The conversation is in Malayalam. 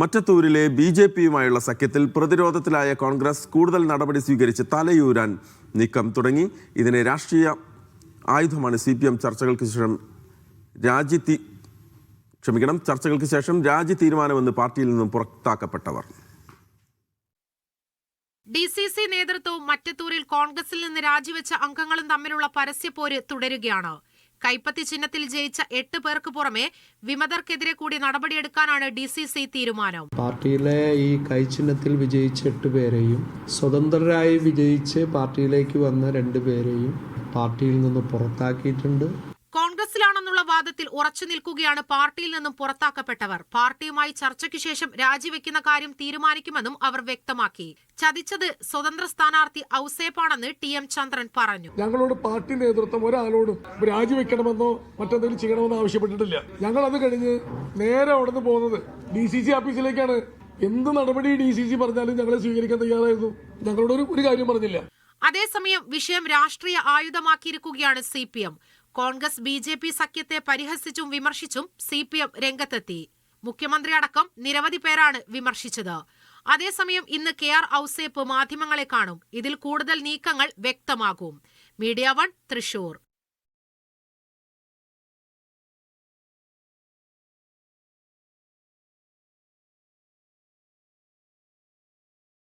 മറ്റത്തൂരിലെ ബി ജെ പിയുമായുള്ള സഖ്യത്തിൽ പ്രതിരോധത്തിലായ കോൺഗ്രസ് കൂടുതൽ നടപടി സ്വീകരിച്ച് തലയൂരാൻ നീക്കം തുടങ്ങി. ഇതിനെ രാഷ്ട്രീയ ആയുധമാണ് സി പി എം ചർച്ചകൾക്ക് ശേഷം രാജി ക്ഷമിക്കണം ചർച്ചകൾക്ക് ശേഷം രാജി തീരുമാനമെന്ന് പാർട്ടിയിൽ നിന്നും പുറത്താക്കപ്പെട്ടവർ. ഡി സി സി നേതൃത്വവും മറ്റത്തൂരിൽ കോൺഗ്രസിൽ നിന്ന് രാജിവെച്ച അംഗങ്ങളും തമ്മിലുള്ള പരസ്യപ്പോര് തുടരുകയാണ്. കൈപ്പത്തി ചിഹ്നത്തിൽ ജയിച്ച എട്ട് പേർക്ക് പുറമെ വിമതർക്കെതിരെ കൂടി നടപടിയെടുക്കാനാണ് ഡി സി സി തീരുമാനം. പാർട്ടിയിലെ ഈ കൈച്ചിഹ്നത്തിൽ വിജയിച്ച എട്ട് പേരെയും സ്വതന്ത്രരായി വിജയിച്ച് പാർട്ടിയിലേക്ക് വന്ന രണ്ട് പേരെയും പാർട്ടിയിൽ നിന്ന് പുറത്താക്കിയിട്ടുണ്ട്. വാദത്തിൽ ഉറച്ചു നിൽക്കുകയാണ് പാർട്ടിയിൽ നിന്നും പുറത്താക്കപ്പെട്ടവർ. പാർട്ടിയുമായി ചർച്ചയ്ക്ക് ശേഷം രാജിവെക്കുന്ന കാര്യം തീരുമാനിക്കുമെന്നും അവർ വ്യക്തമാക്കി. ചതിച്ചത് സ്വതന്ത്ര സ്ഥാനാർത്ഥി ഔസേപ്പാണെന്ന് ടി എം ചന്ദ്രൻ പറഞ്ഞു. ഞങ്ങളോട് പാർട്ടി നേതൃത്വം ഒരാളോടും രാജിവെക്കണമെന്നോ മറ്റെന്തെങ്കിലും ചെയ്യണമെന്നോ ആവശ്യപ്പെട്ടിട്ടില്ല. ഞങ്ങൾ അത് കഴിഞ്ഞ് നേരെ അവിടെ നിന്ന് പോകുന്നത് ഡി സി സി ഓഫീസിലേക്കാണ് എന്ത് നടപടി ഡി സി സി പറഞ്ഞാലും ഞങ്ങളെ സ്വീകരിക്കാൻ തയ്യാറായിരുന്നു. ഞങ്ങളോട് ഒരു ഒരു കാര്യം പറഞ്ഞില്ല. അതേസമയം വിഷയം രാഷ്ട്രീയ ആയുധമാക്കിയിരിക്കുകയാണ് C P M. Congress B J P സഖ്യത്തെ പരിഹസിച്ചും വിമർശിച്ചും സി പി എം രംഗത്തെത്തി. മുഖ്യമന്ത്രി അടക്കം നിരവധി പേരാണ് വിമർശിച്ചത്. അതേസമയം ഇന്ന് കെ ആർ ഔസേപ്പ് മാധ്യമങ്ങളെ കാണും. ഇതിൽ കൂടുതൽ നീക്കങ്ങൾ വ്യക്തമാകും. Media one Thrissur.